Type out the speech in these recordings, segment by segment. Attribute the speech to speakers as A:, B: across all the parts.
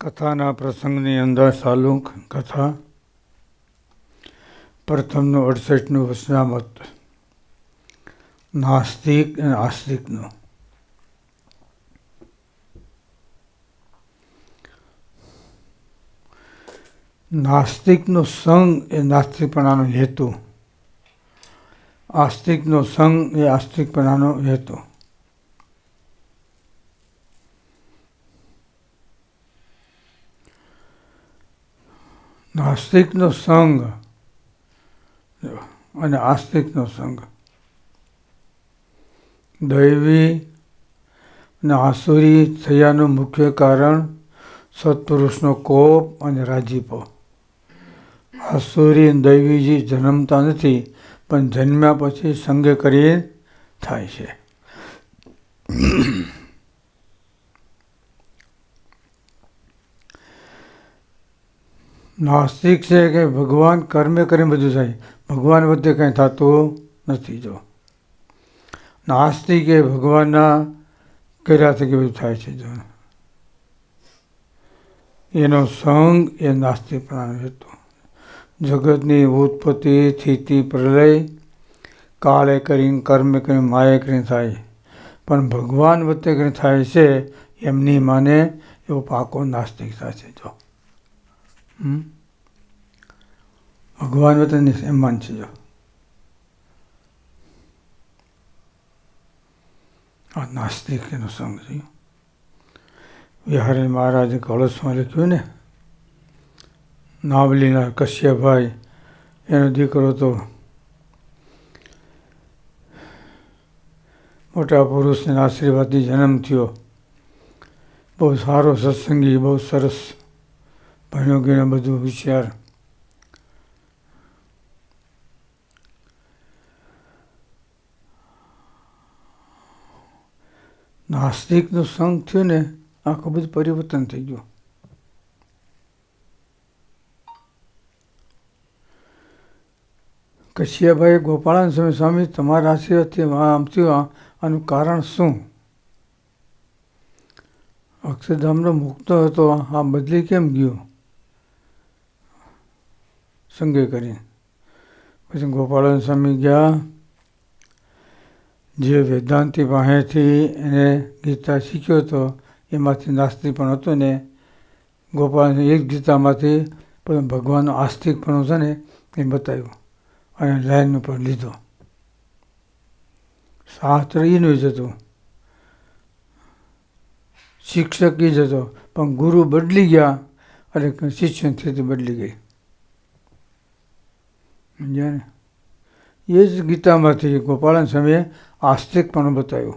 A: કથાના પ્રસંગની અંદર સાલુંક કથા, પ્રથમનું અડસઠનું વચનામત, નાસ્તિક અને આસ્તિકનું. નાસ્તિકનો સંગ એ નાસ્તિકપણાનો હેતુ. આસ્તિકનો સંગ એ આસ્તિકપણાનો હેતુ. નાસ્તિકનો સંગ. અને આસ્તિકનો સંગ. દૈવી અને આસુરી થયાનું મુખ્ય કારણ સત્પુરુષનો કોપ અને રાજીપો. આસુરી દૈવીજી જન્મતા નથી, પણ જન્મ્યા પછી સંગે કરી થાય છે. નાસ્તિક છે કે ભગવાન કર્મે કરીને બધું થાય. ભગવાન વચ્ચે કંઈ થતું નથી જો. નાસ્તિક એ ભગવાનના કર્યાથી બધું થાય છે જો. એનો સંગ એ નાસ્તિકપણાનો હતો. જગતની ઉત્પત્તિ, સ્થિતિ, પ્રલય કાળે કરીને, કર્મે કરીને, માએ કરીને થાય. પણ ભગવાન વચ્ચે કરીને થાય છે, એમની માને એવો પાકો નાસ્તિકતા છે જો. ભગવાન વતનની એમાન છે જો આ નાસ્તિક એનો સંગ છે. વિહારી મહારાજે કળશમાં લખ્યું ને, નાવલીના કશ્યપભાઈ, એનો દીકરો તો મોટા પુરુષને આશીર્વાદથી જન્મ થયો. બહુ સારો સત્સંગી, બહુ સરસ ભણ્યો ગણ્યો બધું હોશિયાર નાસ્તિકનો સંઘ થયો ને, આખું બધું પરિવર્તન થઈ ગયું. કશિયાભાઈ ગોપાળાન સ્વામી સ્વામી, તમારા આશીર્વાદથી આમ થયું આનું કારણ શું? અક્ષરધામનો મુક્ત હતો, આ બદલી કેમ ગયો? સંગે કરી. પછી ગોપાલન સ્વામી ગયા. જે વેદાંતિ પાસેથી એને ગીતા શીખ્યો હતો એમાંથી નાસ્તિક પણ હતો ને, ગોપાલ એક ગીતામાંથી પણ ભગવાનનો આસ્તિક પણ છે ને, એ બતાવ્યું. અને લાઈન ઉપર લીધો. શાસ્ત્ર એનું જ હતું શિક્ષક એ જ હતો પણ ગુરુ બદલી ગયા અને શિક્ષણ સ્થિતિ બદલી ગઈ. સમજ્યા એ જ ગીતામાંથી ગોપાલન સ્વામીએ આસ્તિક પણ બતાવ્યું.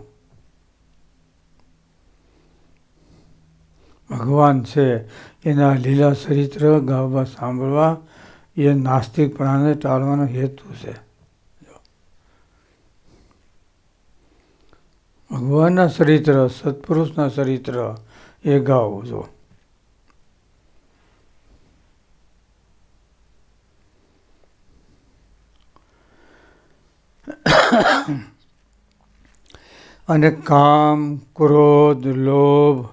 A: ભગવાન છે, એના લીલા ચરિત્ર ગાવા સાંભળવા એ નાસ્તિકપણાને ટાળવાનો હેતુ છે. ભગવાનના ચરિત્ર, સત્પુરુષના ચરિત્ર, એ ગાવું જો અને કામ, ક્રોધ, લોભ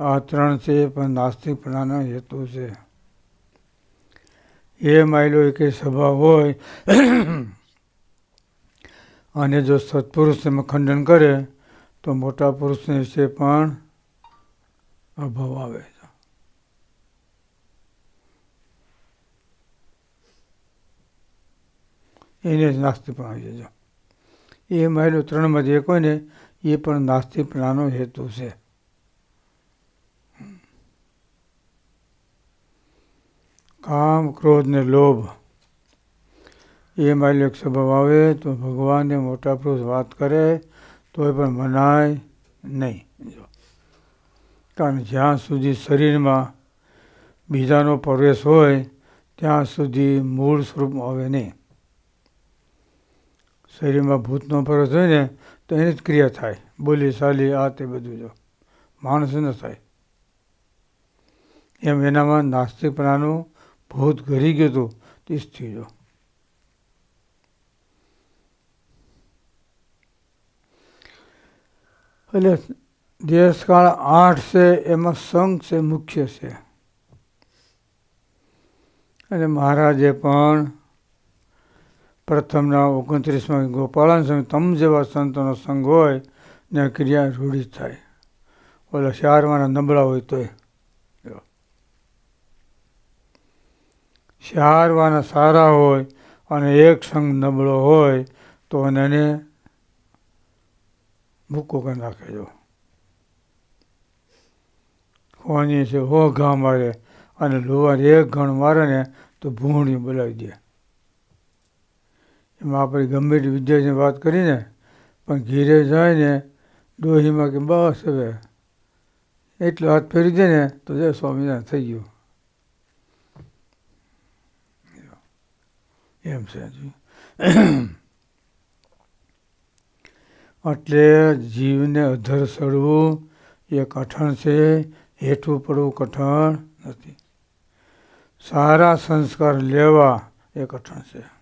A: આ ત્રણ છે, પણ નાસ્તિકપણાનો હેતુ છે. એ માયલો એક સ્વભાવ હોય, અને જો સત્પુરુષ એમાં ખંડન કરે, તો મોટા પુરુષને વિશે પણ અભાવ આવે છે. એને જ નાસ્તિકપણ આવી જજો એ મહિલો ઉત્તરાયણમાં જે હોય ને, એ પણ નાસ્તિકપણાનો હેતુ છે. કામ, ક્રોધ ને લોભ. એ મારી એક સ્વભાવ આવે તો ભગવાનને મોટા પુરુષ વાત કરે, તોય પણ મનાય નહીં. કારણ જ્યાં સુધી શરીરમાં બીજાનો પ્રવેશ હોય, ત્યાં સુધી મૂળ સ્વરૂપ આવે નહીં. શરીરમાં ભૂતનો પરસ હોય ને, તો એની જ ક્રિયા થાય. બોલી ચાલી આ તે બધું જો. માણસ ન થાય. એમ એનામાં નાસ્તિકપણાનું ભૂત ઘરી ગયું હતું, તે સ્થિર જો. એટલે દેશકાળ આઠ છે, એમાં સંઘ છે, મુખ્ય છે. અને મહારાજે પણ પ્રથમના ઓગણત્રીસમાં ગોપાળન સ્વામી તમ જેવા સંતોનો સંઘ હોય, ને ક્રિયા રૂઢિત થાય. ઓલા શહેરમાંના નબળા હોય તોય. શારવાના સારા હોય અને એક સંઘ નબળો હોય, તો એને ભૂકો કરી નાખે જો. હોની છે, હો ઘા મારે, અને લોહાર એક ઘણ મારે ને, તો ભૂણી બોલાવી દે. એમાં આપણે ગમે તે વિદ્યાર્થીની વાત કરીને પણ ઘીરે જાય ને ડોહીમાં કે બસ હવે. એટલો હાથ ફેરી દે ને તો જય સ્વામિનારાયણ, થઈ ગયું. એમ છે એટલે જીવને અધર સડવું એ કઠણ છે, હેઠું પડવું કઠણ નથી. સારા સંસ્કાર લેવા એ કઠણ છે.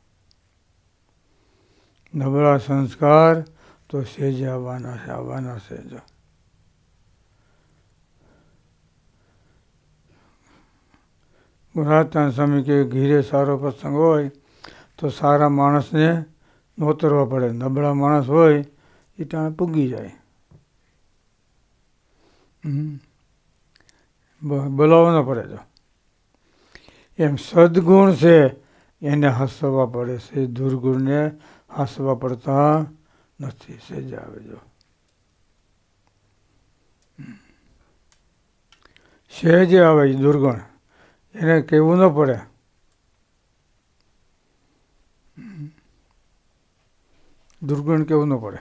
A: નબળા સંસ્કાર, તો સેજ આવવાના છે આવવાના છે જો સ્વામી કે ઘીરે સારો પ્રસંગ હોય, તો સારા માણસને નોતરવા પડે. નબળા માણસ હોય એ ટાણે પૂગી જાય. બોલાવવો ન પડે તો. એમ સદગુણ છે, એને હસવા પડે છે. દુર્ગુણને હસવા પડતા નથી. સેજ આવે જો. સહેજ આવે દુર્ગુણ. એને કહેવું ન પડે. દુર્ગુણ કેવું ન પડે.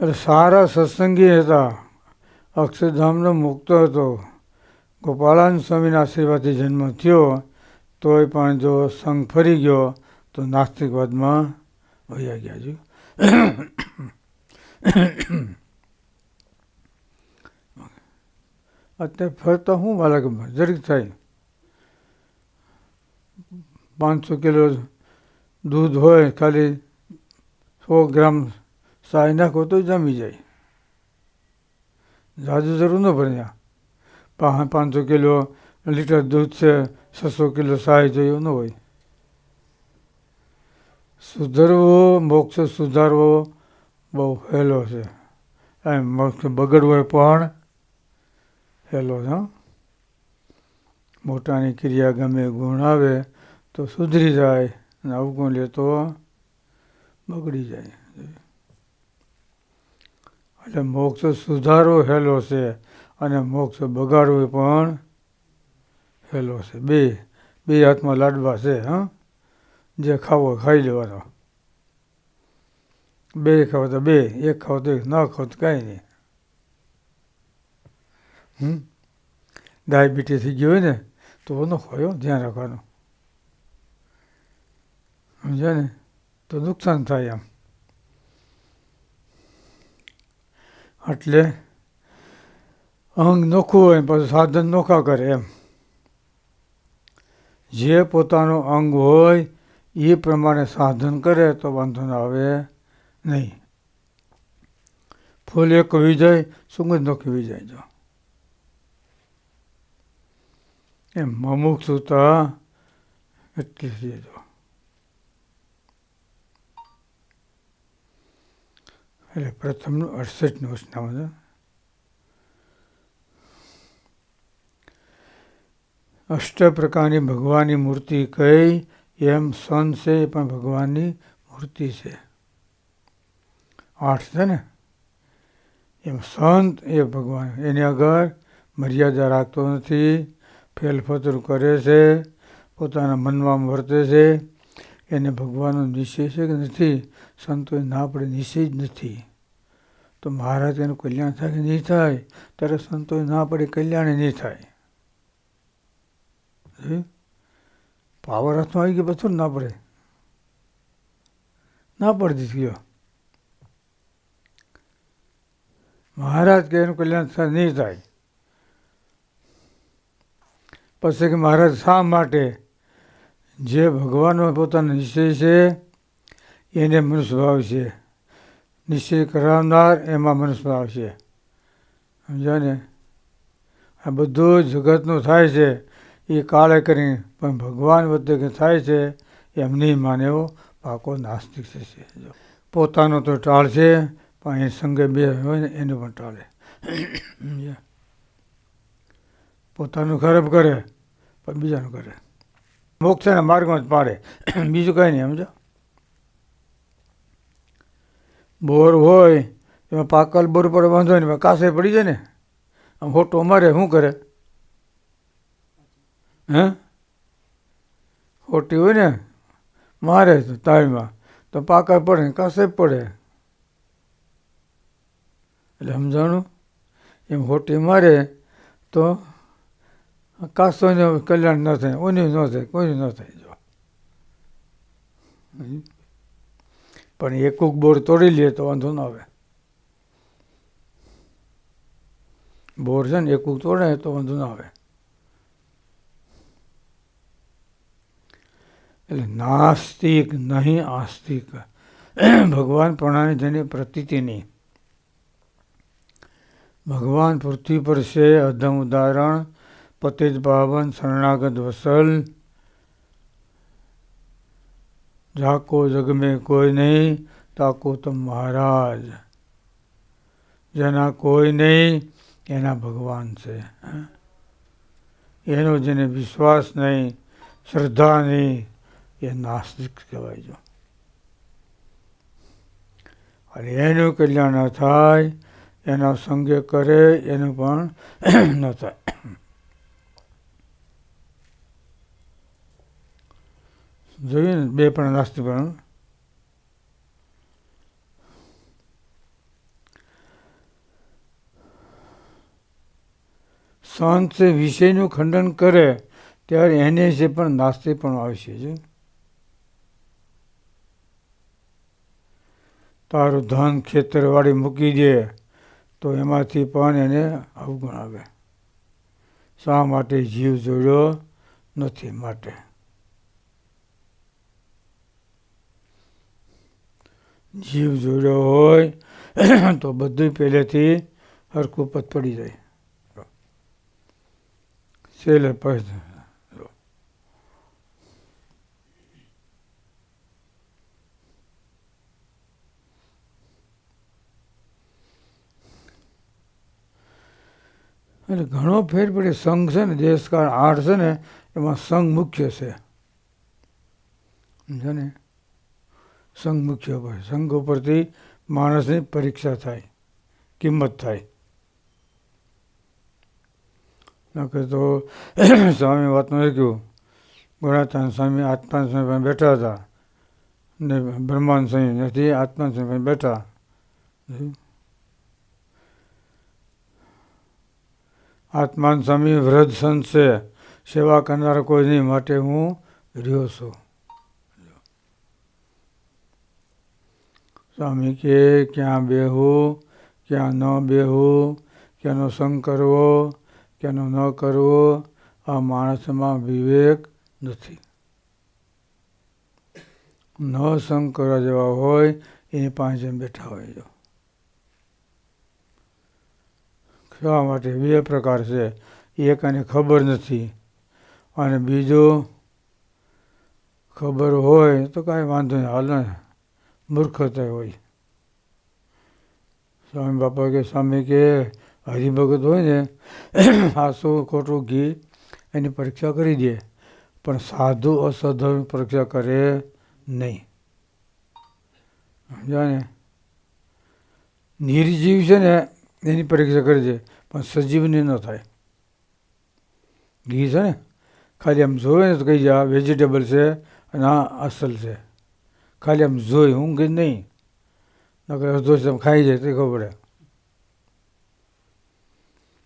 A: એટલે સારા સત્સંગી હતા. અક્ષરધામનો મુક્ત હતો. ગોપાળાન સ્વામીના આશીર્વાદથી જન્મ થયો, તોય પણ જો સંઘ ફરી ગયો, તો નાસ્તિકવાદમાં વયા ગયા જો અત્યારે ફરતા હું બાળક જરીક થાય. પાંચસો કિલો દૂધ હોય, ખાલી સો ગ્રામ સાય નાખો તો જમી જાય. જાજુ જરૂર ન ત્યાં. પાંચસો કિલો લીટર દૂધ છે, છસો કિલો સાય જોઈએ ન હોય. સુધરવો, મોક્ષ સુધારવો બહુ હેલો છે. એમ, મોક્ષ બગડવો પણ હેલો છે મોટાની ક્રિયા ગમે ગુણ આવે તો સુધરી જાય અને અવગુણ લે તો બગડી જાય. એટલે મોક્ષ સુધારો હેલો છે. અને મોક્ષ બગાડવો પણ હેલો છે. બે બે હાથમાં લાડવા છે, હા? જે ખાવો ખાઈ લેવાનો. બે ખાવ તો બે, એક ખાવ તો એક, ન ખાવ તો કાંઈ નહીં. હમ? ડાયાબિટીસ થઈ ગયો હોય ને, તો ન ખાયો ધ્યાન રાખવાનું. સમજ્યા ને? તો નુકસાન થાય આમ. એટલે અંગ નોખું હોય પછી સાધન નોખા કરે એમ. જે પોતાનું અંગ હોય એ પ્રમાણે સાધન કરે તો વાંધો ન આવે નહીં. ફૂલ એક વિજય સુગંધ નોખી વિજય જો. એમ અમુક સુતા એટલી જો. એટલે પ્રથમનું અડસઠનું વચનામાં અષ્ટ પ્રકારની ભગવાનની મૂર્તિ કઈ એમ સંત છે એ પણ ભગવાનની મૂર્તિ છે. આઠ છે ને? એમ સંત એ ભગવાન. એની આગળ મર્યાદા રાખતો નથી, ફેલફતર કરે છે, પોતાના મનમાં વર્તે છે. એને ભગવાનનો નિશ્ચય છે કે નથી? સંતોએ ના પડે નિશ્ચય જ નથી. તો મહારાજ એનું કલ્યાણ થાય કે નહીં થાય? ત્યારે સંતોએ ના પડે, કલ્યાણ નહીં થાય. પાવર હાથમાં આવી ગયો બધું ના પડે. ના પડતી ગયો મહારાજ કે એનું કલ્યાણ નહીં થાય. પછી કે મહારાજ શા માટે? જે ભગવાનનો પોતાનો નિશ્ચય છે, એને મનુષ્ય ભાવ છે. નિશ્ચય કરાવનાર એમાં મનુષ્ય ભાવ છે. સમજો ને? આ બધું જગતનું થાય છે. એ કાળે કરી પણ ભગવાન વચ્ચે કે થાય છે એમ નહીં માને એવો પાકો નાસ્તિક છે પોતાનો તો ટાળશે પણ એ સંગે બે હોય ને એને પણ ટાળે? પોતાનું ખરાબ કરે, પણ બીજાનું કરે. મોક્ષના માર્ગમાં જ પાડે. બીજું કંઈ નહીં, સમજો. બોર હોય, એમાં પાકલ બોર પર વાંધો નહીં કાસે પડી જાય ને, આમ હોટો મારે શું કરે? હે? હોટી હોય ને? મારે તો તાળીમાં. તો પાકા પડે ને કાંસે પડે. એટલે સમજાણું? એમ હોટી મારે તો કાસોને કલ્યાણ ન થાય ઓનું ન થાય કોઈનું ન થાય, જો. પણ એકુક બોર તોડી લે તો વાંધો ન આવે. બોર છે ને એકુક તોડે તો વાંધો ન આવે. એટલે નાસ્તિક નહીં આસ્તિક. ભગવાન પ્રણાની જેની પ્રતીતિ ભગવાન પૃથ્વી પર છે, અધમ ઉદાહરણ, પતિત પાવન શરણાગત વસલ. જાકો જગમે કોઈ નહીં, તાકો તો મહારાજ. જેના કોઈ નહીં, એના ભગવાન છે. એનો જેને વિશ્વાસ નહીં, શ્રદ્ધા નહીં એ નાસ્તિક કહેવાય છે. અને એનું કલ્યાણ ન થાય, એના સંગે કરે, એનું પણ ન થાય. જોયું ને, બે પણ નાસ્તિક પણ. સંત વિષયનું ખંડન કરે, ત્યારે એને જે પણ નાસ્તિક પણ આવશે છે તારું ધન ખેતરવાડી મૂકી દે, તો એમાંથી પણ એને અવગુણ આવે. શા માટે જીવ જોડ્યો નથી માટે? જીવ જોડ્યો હોય તો બધું પહેલેથી હરકું પડી જાય. છેલ્લે પદ એટલે ઘણો ફેર પડે સંઘ છે ને, દેશકાળ આઠ છે ને, એમાં સંઘ મુખ્ય છે. સમજો ને? સંઘ મુખ્ય ઉપર સંઘ ઉપરથી માણસની પરીક્ષા થાય, કિંમત થાય. નકર તો સ્વામી વાતમાં લખ્યું ગુણાતાન સ્વામી, આત્માન સ્વામી બેઠા હતા. ને બ્રહ્માંડ સ્વામી નથી, આત્માન સ્વામી બેઠા. આત્માન સ્વામી વૃદ્ધ સંત સેવા કરનાર કોઈની માટે હું રહ્યો છું. સ્વામી કે, ક્યાં બેહું? ક્યાં ન બેહું? ક્યાંનો સંગ કરવો? ક્યાંનો ન કરવો? આ માણસમાં વિવેક નથી. ન સંગ કરવા જેવા હોય, એની પાસે બેઠા હોય જો શા માટે? બે પ્રકાર છે. એક એને ખબર નથી. અને બીજો ખબર હોય તો કાંઈ વાંધો નહીં. હાલ મૂર્ખતા હોય. સ્વામી બાપા કે, સ્વામી કે, હરિભગત હોય ને આસું ખોટું ઘી એની પરીક્ષા કરી દે. પણ સાધુ અસાધુની પરીક્ષા કરે નહીં. સમજાને નિર્જીવ છે ને એની પરીક્ષા કરી દે, પણ સજીવની ન થાય. ઘી છે ને? ખાલી આમ જોવે ને તો કહી જાય આ વેજીટેબલ છે અને આ અસલ છે. ખાલી આમ જોઈ, હું કે નહીં? નકર અડધો ખાઈ જાય તો ખબર પડે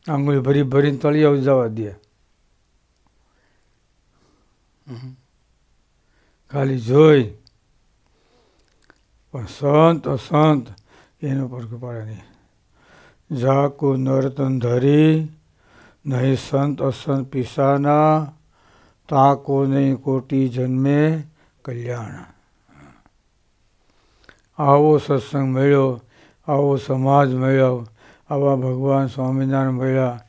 A: આંગળી ભરી ભરીને તળિયા જવા દે. ખાલી જોઈ. પણ સંત, અસંત, એનો પર પાડે નહીં. જાકુ નરતન ધરી, નહીં સંત અસંત પિસાના, તાકો નહીં કોટી જન્મે કલ્યાણ. આવો સત્સંગ મળ્યો, આવો સમાજ મળ્યો, આવા ભગવાન સ્વામિનારાયણ મળ્યા,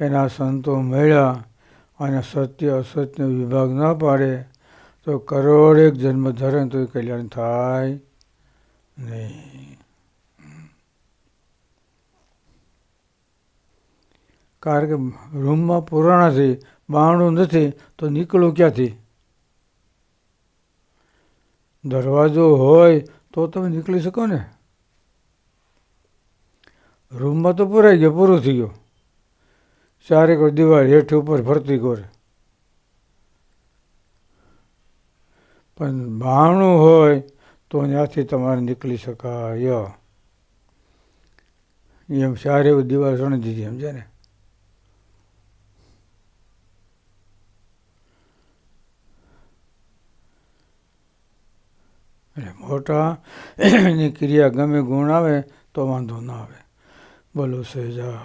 A: એના સંતો મળ્યા અને સત્ય અસત્ય વિભાગ ન પાડે, તો કરોડેક જન્મ ધરે તો કલ્યાણ થાય નહીં. કારણ કે રૂમમાં પુરાણાથી બારણું નથી, તો નીકળું ક્યાંથી? દરવાજો હોય તો તમે નીકળી શકો ને. રૂમમાં તો પુરાઈ ગયો, પૂરું થઈ ગયો. ચારેક દિવાળ હેઠ ઉપર ફરતી કરે પણ બહાણું હોય તો ત્યાંથી તમારે નીકળી શકાય. એમ ચારે દિવાળ સણી દીધી સમજે ને? એટલે મોટાની ક્રિયા ગમે ગુણ આવે તો વાંધો ના આવે. બોલો સહેજા